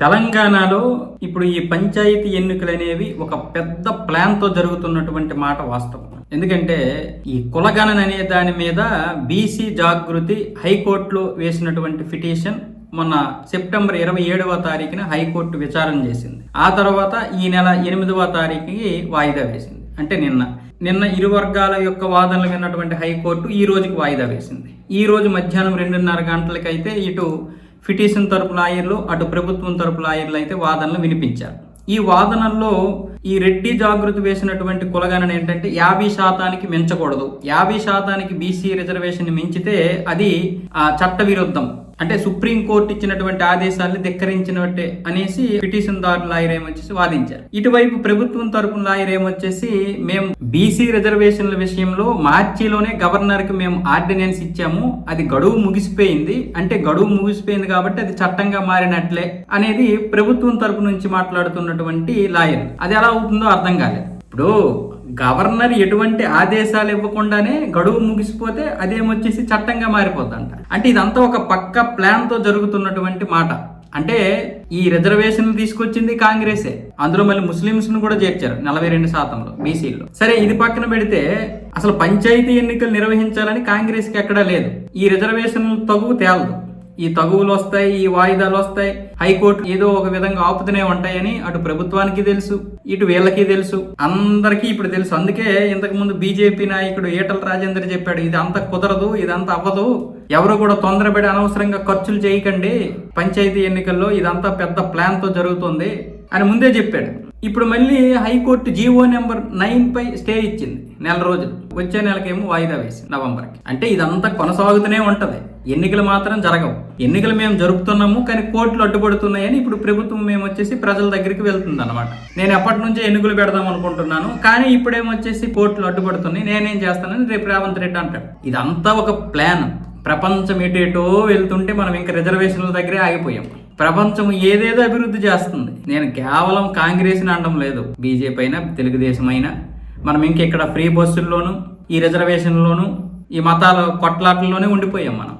తెలంగాణలో ఇప్పుడు ఈ పంచాయతీ ఎన్నికలు అనేవి ఒక పెద్ద ప్లాన్తో జరుగుతున్నటువంటి మాట వాస్తవం. ఎందుకంటే ఈ కులగణన అనే దాని మీద బీసీ జాగృతి హైకోర్టులో వేసినటువంటి పిటిషన్ మొన్న సెప్టెంబర్ ఇరవై ఏడవ తారీఖున హైకోర్టు విచారణ చేసింది. ఆ తర్వాత ఈ నెల ఎనిమిదవ తారీఖుకి వాయిదా వేసింది. అంటే నిన్న. నిన్న ఇరు వర్గాల యొక్క వాదనలు విన్నటువంటి హైకోర్టు ఈ రోజుకి వాయిదా వేసింది. ఈ రోజు మధ్యాహ్నం రెండున్నర గంటలకైతే ఇటు పిటిషన్ తరపు లాయర్లు అటు ప్రభుత్వం తరపు లాయర్లు అయితే వాదనలు వినిపించారు. ఈ వాదనల్లో ఈ రెడ్డి జాగృతి వేసినటువంటి కులగణన ఏంటంటే యాభై శాతానికి మించకూడదు. యాభై శాతానికి బీసీ రిజర్వేషన్ మించితే అది ఆ, చట్ట విరుద్ధం అంటే సుప్రీం కోర్టు ఇచ్చినటువంటి ఆదేశాలను ధిక్కరించినట్టే అనేసి పిటిషన్ దారు లాయర్ ఏమొచ్చేసి వాదించారు. ఇటువైపు ప్రభుత్వం తరపున లాయర్ ఏమొచ్చేసి మేము బీసీ రిజర్వేషన్ల విషయంలో మార్చిలోనే గవర్నర్కి మేము ఆర్డినెన్స్ ఇచ్చాము అది గడువు ముగిసిపోయింది. అంటే గడువు ముగిసిపోయింది కాబట్టి అది చట్టంగా మారినట్లే అనేది ప్రభుత్వం తరపు నుంచి మాట్లాడుతున్నటువంటి లాయర్ అది ఎలా అవుతుందో అర్థం కాలేదు. ఇప్పుడు గవర్నర్ ఎటువంటి ఆదేశాలు ఇవ్వకుండానే గడువు ముగిసిపోతే అదేమొచ్చేసి చట్టంగా మారిపోద్దంట. అంటే ఇదంతా ఒక పక్క ప్లాన్తో జరుగుతున్నటువంటి మాట. అంటే ఈ రిజర్వేషన్ తీసుకొచ్చింది కాంగ్రెసే. అందులో మళ్ళీ ముస్లింస్ను కూడా చేర్చారు నలభై రెండు శాతంలో బీసీలో సరే ఇది పక్కన పెడితే అసలు పంచాయతీ ఎన్నికలు నిర్వహించాలని కాంగ్రెస్కి ఎక్కడా లేదు. ఈ రిజర్వేషన్ తగు తేలదు. ఈ తగువులు వస్తాయి ఈ వాయిదాలు వస్తాయి హైకోర్టు ఏదో ఒక విధంగా ఆపుతూనే ఉంటాయని అటు ప్రభుత్వానికి తెలుసు ఇటు వీళ్ళకి తెలుసు. అందరికీ ఇప్పుడు తెలుసు. అందుకే ఇంతకు ముందు బీజేపీ నాయకుడు ఈటల రాజేందర్ చెప్పాడు ఇది అంత కుదరదు ఇదంతా అవ్వదు. ఎవరు కూడా తొందరపడి అనవసరంగా ఖర్చులు చేయకండి. పంచాయతీ ఎన్నికల్లో ఇదంతా పెద్ద ప్లాన్తో జరుగుతుంది అని ముందే చెప్పాడు. ఇప్పుడు మళ్ళీ high court GO number nine పై స్టే ఇచ్చింది నెల రోజులు. వచ్చే నెలకేమో వాయిదా వేసి నవంబర్కి. అంటే ఇదంతా కొనసాగుతూనే ఉంటుంది. ఎన్నికలు మాత్రం జరగవు. ఎన్నికలు మేము జరుపుతున్నాము కానీ కోర్టులు అడ్డుపడుతున్నాయని ఇప్పుడు ప్రభుత్వం మేము వచ్చేసి ప్రజల దగ్గరికి వెళ్తుంది అనమాట నేను ఎప్పటి నుంచే ఎన్నికలు పెడదాం అనుకుంటున్నాను కానీ ఇప్పుడేమొచ్చేసి కోర్టులు అడ్డుపడుతున్నాయి. నేనేం చేస్తానని రేపు రేవంత్ రెడ్డి అంటాడు. ఇదంతా ఒక ప్లాన్. ప్రపంచం ఎటు ఎటో వెళ్తుంటే మనం ఇంకా రిజర్వేషన్ల దగ్గరే ఆగిపోయాం. ప్రపంచం ఏదేదో అభివృద్ధి చేస్తుంది. నేను కేవలం కాంగ్రెస్ని అనడం లేదు. బీజేపీ అయినా తెలుగుదేశం అయినా మనం ఇంకెక్కడ ఫ్రీ బస్సుల్లోనూ ఈ రిజర్వేషన్లోనూ ఈ మతాల కొట్లాటల్లోనే ఉండిపోయాం మనం.